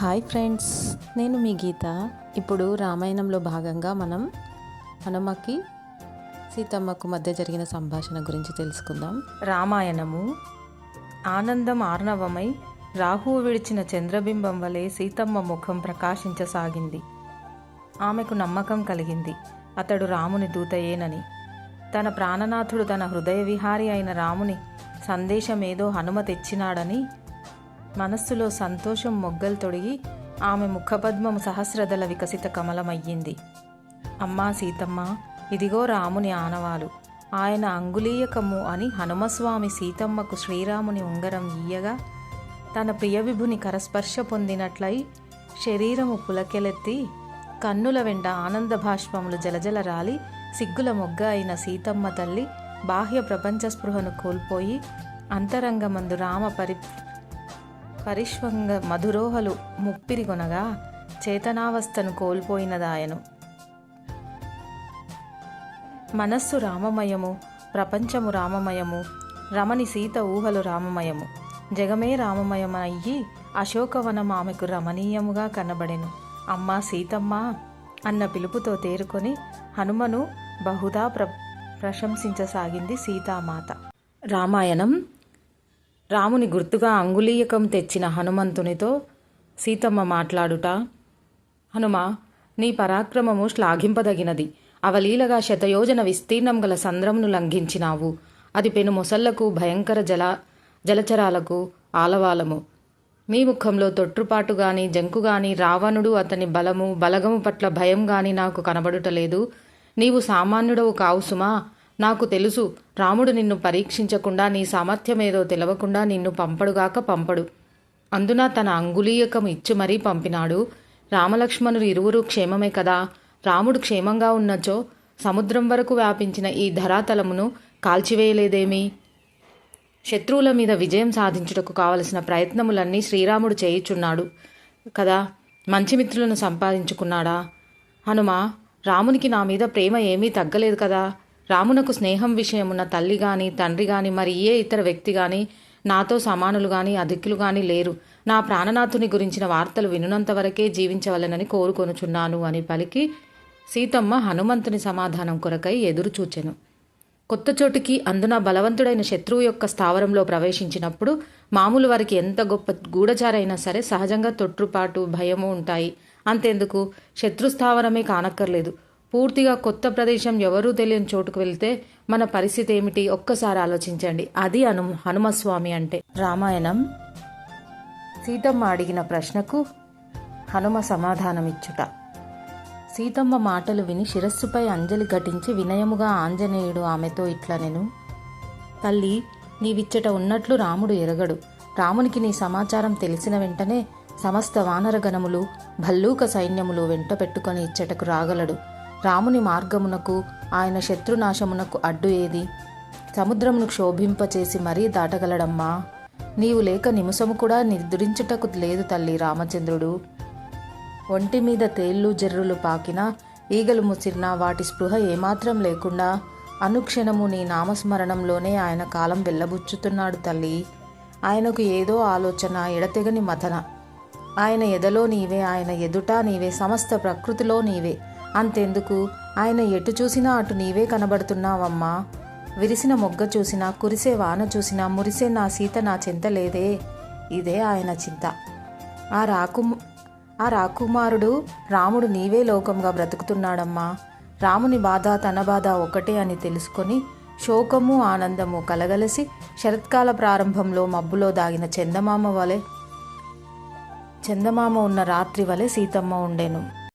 Hi friends నేను మీ గీత. ఇప్పుడు రామాయణంలో భాగంగా మనం హనుమకి సీతమ్మకు మధ్య జరిగిన సంభాషణ గురించి తెలుసుకుందాం. రామాయణము ఆనందం ఆర్ణవమై రాహువు విడిచిన చంద్రబింబం వలె సీతమ్మ ముఖం ప్రకాశించసాగింది. ఆమెకు నమ్మకం కలిగింది. అతడు రాముని దూతయేనని. తన ప్రాణనాథుడు తన హృదయ విహారి అయిన రాముని సందేశమేదో హనుమ తెచ్చినాడని మనస్సులో సంతోషం మొగ్గలు తొడిగి ఆమె ముఖపద్మము సహస్రదల వికసిత కమలమయ్యింది. అమ్మా సీతమ్మ ఇదిగో రాముని ఆనవాలు. ఆయన అంగులీయకము అని హనుమస్వామి సీతమ్మకు శ్రీరాముని ఉంగరం ఇయ్యగా తన ప్రియవిభుని కరస్పర్శ పొందినట్లై శరీరము పులకెలెత్తి కన్నుల వెంట ఆనంద భాష్పములు జలజల రాలి సిగ్గుల మొగ్గ అయిన సీతమ్మ తల్లి బాహ్య ప్రపంచ స్పృహను కోల్పోయి అంతరంగమందు రామ పరి పరిష్వంగ మధురోహలు ముప్పిరిగొనగా చేతనావస్థను కోల్పోయినదాయను. మనస్సు రామమయము ప్రపంచము రామమయము రమణి సీత ఊహలు రామమయము. జగమే రామమయమయ్యి అశోకవనం ఆమెకు రమణీయముగా కనబడెను. అమ్మా సీతమ్మ అన్న పిలుపుతో తేరుకొని హనుమను బహుదా ప్ర ప్రశంసించసాగింది సీతామాత. రామాయణం రాముని గుర్తుగా అంగుళీయకం తెచ్చిన హనుమంతునితో సీతమ్మ మాట్లాడుట హనుమ నీ పరాక్రమము శ్లాఘింపదగినది. అవలీలగా శతయోజన విస్తీర్ణం గల సంద్రమును లంఘించినావు. అది పెను మొసళ్ళకు భయంకర జల జలచరాలకు ఆలవాలము. మీ ముఖంలో తొట్టుపాటు గాని జంకు గాని రావణుడు అతని బలము బలగము పట్ల భయం గాని నాకు కనబడుటలేదు నీవు సామాన్యుడవు కావు సుమా. నాకు తెలుసు రాముడు నిన్ను పరీక్షించకుండా నీ సామర్థ్యమేదో తెలవకుండా నిన్ను పంపడుగాక పంపడు. అందున తన అంగుళీయకం ఇచ్చి మరీ పంపినాడు. రామలక్ష్మణులు ఇరువురు క్షేమమే కదా. రాముడు క్షేమంగా ఉన్నచో సముద్రం వరకు వ్యాపించిన ఈ ధరాతలమును కాల్చివేయలేదేమీ? శత్రువుల మీద విజయం సాధించుటకు కావలసిన ప్రయత్నములన్నీ శ్రీరాముడు చేయుచున్నాడు కదా. మంచి మిత్రులను సంపాదించుకున్నాడా? హనుమ రామునికి నా మీద ప్రేమ ఏమీ తగ్గలేదు కదా. రామునకు స్నేహం విషయమున్న తల్లి గాని తండ్రి గాని మరి ఏ ఇతర వ్యక్తి గాని నాతో సమానులు గాని అధికులు గాని లేరు. నా ప్రాణనాథుని గురించిన వార్తలు వినునంత వరకే జీవించవలనని కోరుకొనుచున్నాను అని పలికి సీతమ్మ హనుమంతుని సమాధానం కొరకై ఎదురుచూచెను కొత్త చోటుకి అందున బలవంతుడైన శత్రువు యొక్క స్థావరంలో ప్రవేశించినప్పుడు మామూలు వారికి ఎంత గొప్ప గూఢచారైనా సరే సహజంగా తొట్టుపాటు భయము ఉంటాయి. అంతెందుకు? శత్రు స్థావరమే కానక్కర్లేదు. పూర్తిగా కొత్త ప్రదేశం ఎవరూ తెలియని చోటుకు వెళ్తే మన పరిస్థితి ఏమిటి? ఒక్కసారి ఆలోచించండి. అది అను హనుమస్వామి అంటే. రామాయణం సీతమ్మ అడిగిన ప్రశ్నకు హనుమ సమాధానమిచ్చుట. సీతమ్మ మాటలు విని శిరస్సుపై అంజలి ఘటించి వినయముగా ఆంజనేయుడు ఆమెతో ఇట్లా నేను తల్లి నీవిచ్చట ఉన్నట్లు రాముడు ఎరగడు. రామునికి నీ సమాచారం తెలిసిన వెంటనే సమస్త వానరగణములు భల్లూక సైన్యములు వెంట పెట్టుకొని ఇచ్చటకు రాగలడు. రాముని మార్గమునకు ఆయన శత్రునాశమునకు అడ్డు ఏది? సముద్రమును క్షోభింపచేసి మరీ దాటగలడమ్మా. నీవు లేక నిమిషము కూడా నిద్రించుటకు లేదు తల్లి రామచంద్రుడు. ఒంటి మీద తేళ్ళు జర్రులు పాకినా ఈగలు ముసిరినా వాటి స్పృహ ఏమాత్రం లేకుండా అనుక్షణము నీ నామస్మరణంలోనే ఆయన కాలం వెళ్ళబుచ్చుతున్నాడు తల్లి. ఆయనకు ఏదో ఆలోచన ఎడతెగని మథన. ఆయన ఎదలో నీవే ఆయన ఎదుట నీవే సమస్త ప్రకృతిలో నీవే. అంతెందుకు? ఆయన ఎటు చూసినా అటు నీవే కనబడుతున్నావమ్మా. విరిసిన మొగ్గ చూసినా కురిసే వాన చూసినా మురిసే నా సీత నా చింత లేదే. ఇదే ఆయన చింత. ఆ రాకు ఆ రాకుమారుడు రాముడు నీవే లోకంగా బ్రతుకుతున్నాడమ్మా. రాముని బాధ తన బాధ ఒకటే అని తెలుసుకొని శోకము ఆనందము కలగలసి శరత్కాల ప్రారంభంలో మబ్బులో దాగిన చందమామ వలె చందమామ ఉన్న రాత్రి వలె సీతమ్మ ఉండెను.